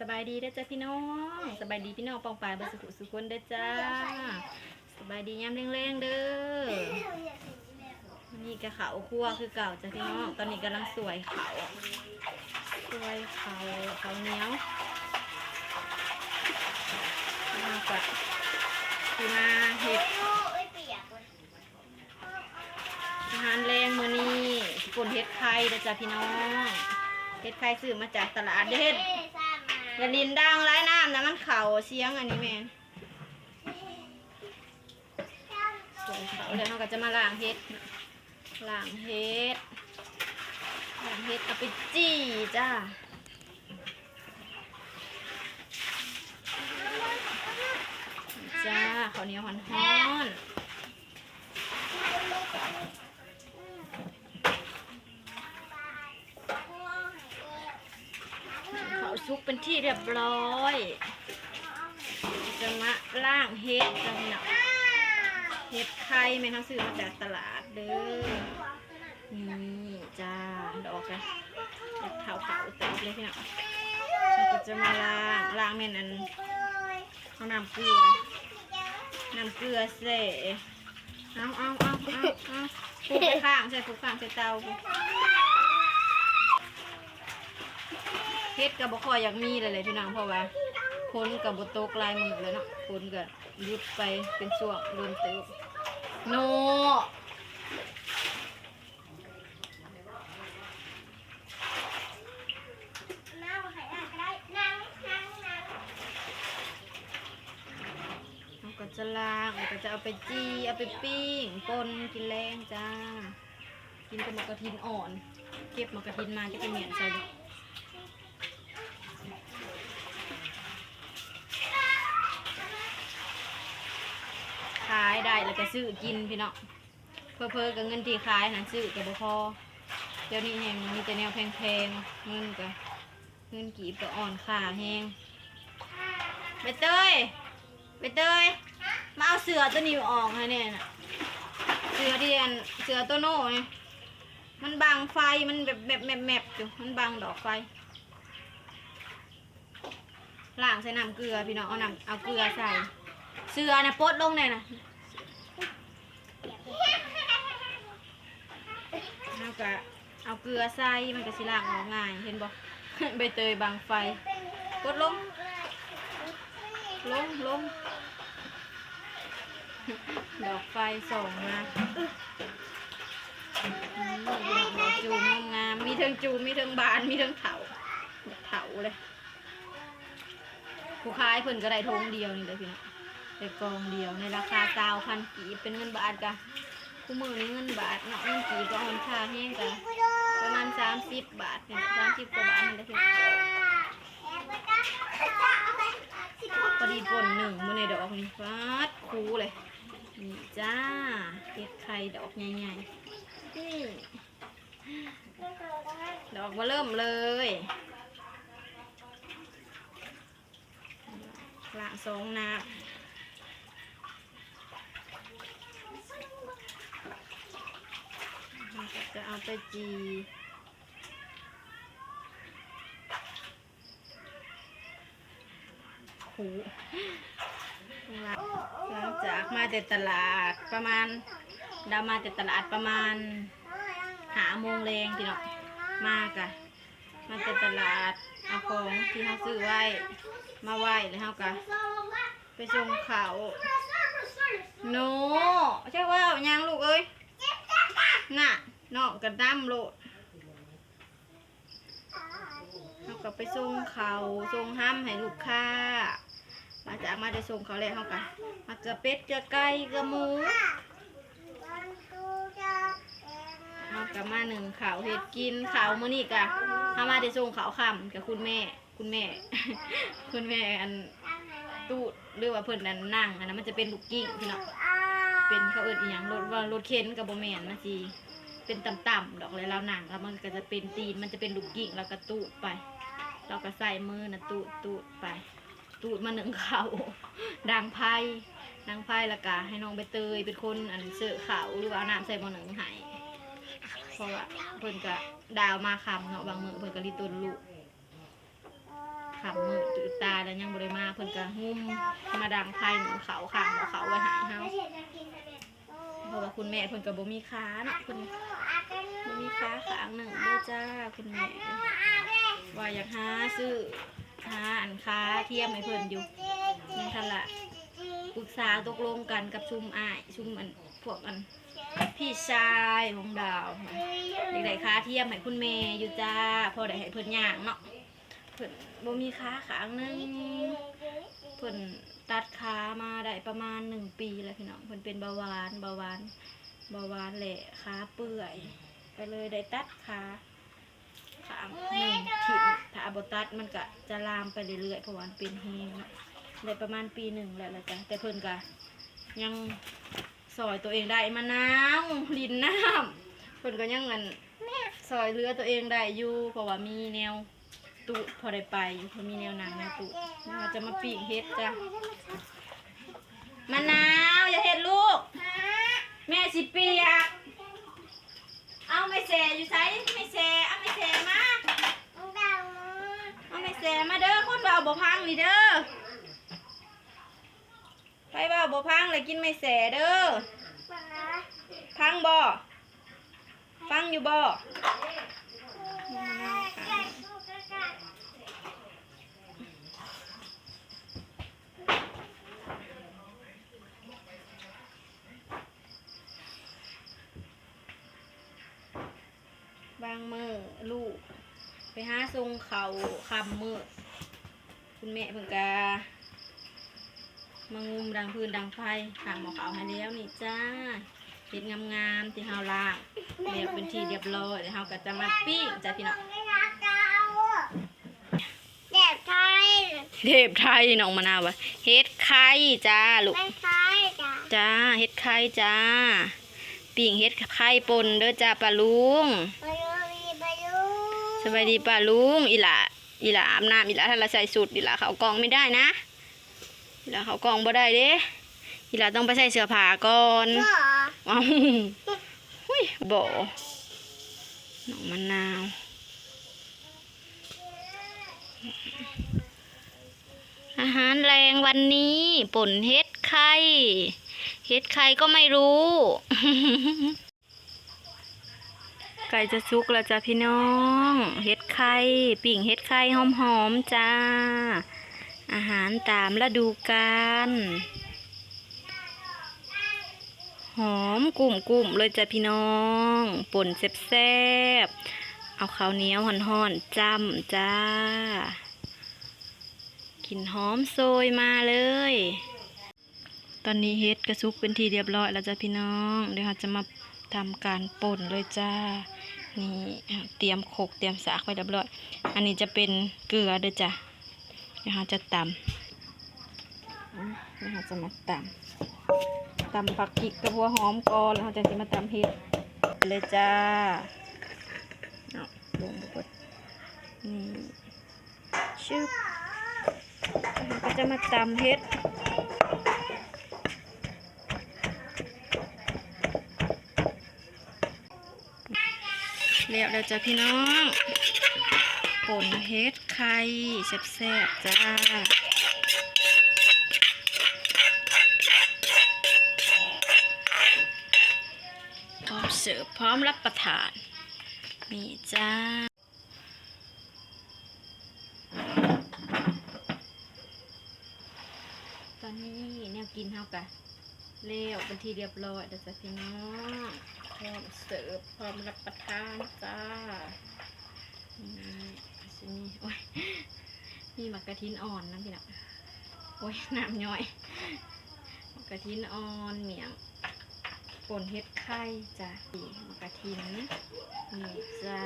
สบายดีเด้จ้าพี่น้องสบายดีพี่น้องปองปลายบสุขุสุคนเด้อจ้าสบายดียามแรงๆเด้อนี่กะเขาคั่วคือเก่าจ้าพี่น้องตอนนี้กำลังสวยเขาสวยเขาเขาเนี้ยวมากกว่าที่มาเห็ดอาหารแรงมื้อนี้สิป่นเฮ็ดไข่เด้จ้าพี่น้องเฮ็ดไข่ซื้อมาจากตลาดเด็ด กระลินดังไร้น้ำนะมันเข่าเสียงอันนี้แม่นสวยเขาแล้วเราก็จะมาล้างเฮ็ดล้างเฮ็ดล้างเฮ็ดเอาไปจี้จ้าจ้าข้าวเหนียวหอนๆา ซุกเป็นที่เรียบร้อยจะมาล่างเฮ็ดกันเนาะเฮ็ดไข่แม่ทั้งซื้อมาจากตลาดเด้อนี่จ้าดอกจ้ะดอกขาวขาวๆเต็มเลยพี่น้องเราก็จะมาล้างล้างแม่นอันเอาน้ำเกลือน้ำเกลือเสเอาเอาเอาเอาเอาผูกไปข้างใส่ผูกข้างใส่เตา เฮ็ดกับบ่ค่อยอยากมีเลยเลยพี่น้องเพราะว่าคนกับบตกลายมือเลยเนาะคนก็หยุดไปเป็นช่วงโดนเติบโนเราก็จะล้างก็จะเอาไปจี้เอาไปปิ้งปนกินแรงจ้า กินกับมกกระทินอ่อน เก็บมกกระทินมาจะไปเหมียนใส่เลย ขายได้แล้วก็ซื้อกินพี่เนาะเพอเพอกับเงินที่ขายนะซื้อกับบ่พอเดี๋ยวนี้แหงมีแต่แนวแพงๆเงินก็เงินกีบก็อ่อนค่าแหงใบเตยใบเตยมาเอาเสือตัวนี้ออกให้แน่น่ะเสือเดียนเสือตัวโน่ไงมันบังไฟมันแบบแบบแมบแมบอยู่มันบังดอกไฟล้างใส่น้ำเกลือพี่น้องเอาน้ำเอาเกลือใส่ เสือนะปลดลงเลยนะเอากะเอาเกลือใส่มันก็สิล้างออกง่ายเห็นบ่ใบเตยบางไฟปลดลง ลงลงดอกไฟส่องมาอืมดอกจูมงามๆมีเทิงจูมมีเทิงบาน มีเทิงเถาเถาเลย ผู้ขายเพิ่นก็ได้ทงเดียวนี่เลยพี่น้อง แต่กองเดียวในราคาสาวพันกีบเป็นเงินบาทกะคู่มือนี้เงินบาทเนาะเงินกีบก็อ่อนค่าแห้งกะประมาณสามสิบบาทเนี่ยสามสิบกว่าบาทนี่แหละพี่พอดีปนหนึ่งมือในดอกนี่ฟาดคูเลยนี่จ้าเห็ดไข่ดอกใหญ่ๆนี่ดอกมาเริ่มเลยละสองนา เราก็ จะเอาไปจีหูหลังจากมาแต่ตลาดประมาณดามาแต่ตลาดประมาณหาโมงแรงพี่เนาะมากะมาแต่ตลาดเอาของที่เขาซื้อไว้มาไหว้แล้วเขากะไปส่งเขาโนใช่ว่าอายังลูกเอ้ยน่ะ นองกระด้ำโลดเขาก็ไปส่งเขาส่งห้ำให้ลูกค้า มาจากมาได้ส่งเขาแล้วเขาก็มาเกลือเป็ดเกลือไก่เกลือหมูเขาก็มาหนึ่งข่าวเห็ดกินข่าวมื้อนี้กะเขามาได้ส่งข่าวคำกับคุณแม่ คุณแม่ คุณแม่อันตูดหรือว่าเพิ่นนั่นนั่งอันนั้นมันจะเป็นลูกกิ้งพี่เนาะเป็นเขาเอิดอีหยังรถว่ารถเข็นกับโบแมนนะจี เป็นต่ำๆดอกเลยแล้วหนังแล้วมันก็จะเป็นตีนมันจะเป็นลูกกิ่งแล้วก็ตูดไป เราก็ใส่มือนะตูดตูดไป ตูดมาหนึ่งเขาดังไพ่ดังไพ่และกาให้น้องใบเตยเป็นคนอันเสือเขาหรือว่าเอาน้ำใส่บ่อหนึ่งให้เพราะว่าเพิ่นก็ดาวมาคำเนาะบางมือเพิ่นก็รีตุนลูกขำมือตื่นตาแล้วยังบ่ได้มาเพิ่นก็หุ้มมาดังไพ่หนึ่งเขาข้างเขาไว้หายเฮา ราะว่าคุณแม่เพิ่นก็บ่มีขาเนาะเพิ่นบ่มีขาขางหนึ่งเด้อจ้าคุณแม่ว่าอยากหาซื้อหาอันค้าเทียมให้เพิ่นอยู่นั่นคันละปรึกษาตกลงกันกับชุมอ้ายชุมอันพวกอันพี่ชายของดาวเด็กๆค้าเทียมให้คุณแม่อยู่จ้าพอได้ให้เพิ่นย่างเนาะเพิ่นบ่มีขาขางหนึ่งเพิ่น ตัดขามาได้ประมาณหนึ่งปีแล้วพี่น้องเพิ่นเป็นเบาหวานเบาหวานเบาหวานแหละขาเปื่อยก็เลยได้ตัดขาขาหนึ่งถิ่มถ้าบตัดมันก็จะลามไปเรื่อยๆเพราะว่ามันเป็นแฮงเนาะได้ประมาณปีหนึ่งแล้วละจ้ะแต่เพิ่นก็ยังซอยตัวเองได้มะนาวลินน้ำเพิ่นก็ยังอันซอยเรือตัวเองได้อยู่เพราะว่ามีแนว ตูดพอได้ไปอยู่เพราะมีแนวหนังแนวตูดเราจะมาปีกเฮ็ดจ้ะมะนาวอย่าเฮ็ดลูก แม่สิเปียกเอาไม่แสอยู่ไสไม่แสเอาไม่แสมาเอาไม่แสมาเด้อคนเบาบ่พังนี่เด้อไปเบาบ่พังเลยกินไม่แสเด้อพังบ่ฟังอยู่บ่มะนาวค่ะ บางมือลูก ไปหาทรงเขาคำมือคุณแม่เพิ่งกามางุมดังพื้นดังไฟหางหมอขาวให้แล้วนี่จ้าเห็ดงามๆที่เฮาล่างเรียบเป็นที่เรียบร้อยเดี๋ยวเฮาก็จะมาปิ้งจ้าพี่น้องเด็กไทยเทพไทยน้องมะนาววะเฮ็ดไข่จ้าลูกไม่ไทยจ้ะจ้าเฮ็ดไข่จ้าปิ้งเฮ็ดไข่ปนเด้อจ้าป้าลุงไสบายดีป้าลุงอีหล่าอีหล่าอาบน้ำอีหล่าถ้าเราใส่สูตรอีหล่าเขากองไม่ได้นะอีหล่าเขากองบ่ได้เด้อีหล่าต้องไปใส่เสื้อผ้าก่อนเหรอว้าวหุ้ยบ่น้องมะนาวอาหารแรงวันนี้ป่นเฮ็ดไข่ เฮ็ดไข่ก็ไม่รู้ ไก่จะสุกแล้วจ้ะพี่น้องเฮ็ดไข่ปิ่งเฮ็ดไข่หอมๆจ้า อาหารตามฤดูกาลหอมกลุ่มๆเลยจ้ะพี่น้องป่นแซ่บๆเอาข้าวเหนียวห่อนๆจ้ำจ้ากลิ่นหอมโซยมาเลย ตอนนี้เฮ็ดกระซุกเป็นทีเรียบร้อยแล้วจ้ะพี่น้อง เดี๋ยวเราจะมาทำการป่นเลยจ้า นี่เตรียมโขกเตรียมสากไว้เรียบร้อย อันนี้จะเป็นเกลือเด้อจ้ะเดี๋ยวเราจะตำอะเดี๋ยวเราจะมาตำตำผักกิกกับหัวหอมก่อนแล้วจะสิมาตำเฮ็ดเลยจ้าเอาลงไปดนี่ชึบก็จะมาตำเฮ็ด เรียบแล้วจ้ะพี่น้องป่นเฮ็ดไข่แซ่บๆจ้าพร้อมเสิร์ฟพร้อมรับประทาน นี่จ้าตอนนี้แนวกินเท่ากันเลี้ยวเป็นทีเรียบร้อยแล้วจะพี่น้องพร้อม เสิร์ฟพร้อมรับประทานจ้านี่สิมีโอ้ยมีหมักกะทินอ่อนนะพี่น้องโอ้ยน้ำย่อยหมักกะทินอ่อนเหมียงป่นเฮ็ดไข่จ้ะหมักกะทินนี่จ้า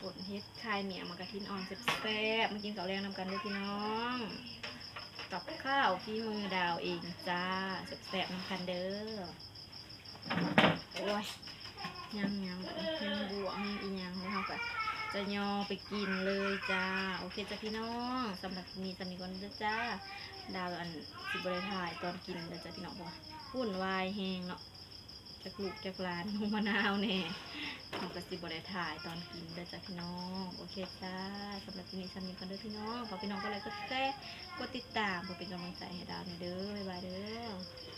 ป่นเฮ็ดไข่เหมียงหมักกะทินอ่อนแซ่บๆมากินข้าแรงนำกันเลยพี่น้องกับข้าวที่มือดาวเองจ้าแสบๆน้ำคันเด้อ โอ้ยยังยังยังบวกยังอีหยังให้เขากะจะยอไปกินเลยจ้า โอเคจ้าพี่น้องสำหรับคลิปนี้สำนีก่อนเด้อจ้า ดาวอันสิบริถ่ายตอนกินเด้อจ้าพี่น้องบอกวุ่นวายแหงเนาะจากลูกจากหลานหนูมะนาวแน่เราก็สิบ่ได้ถ่ายตอนกินเด้อจ้ะพี่น้อง โอเคจ้าสำหรับที่นี้สำนึกกันเด้อพี่น้องขอพี่น้องก็เลยก็แซ่กดติดตามเพื่อเป็นกำลังใจให้ดาวหน่อยเด้อบ๊ายบายเด้อ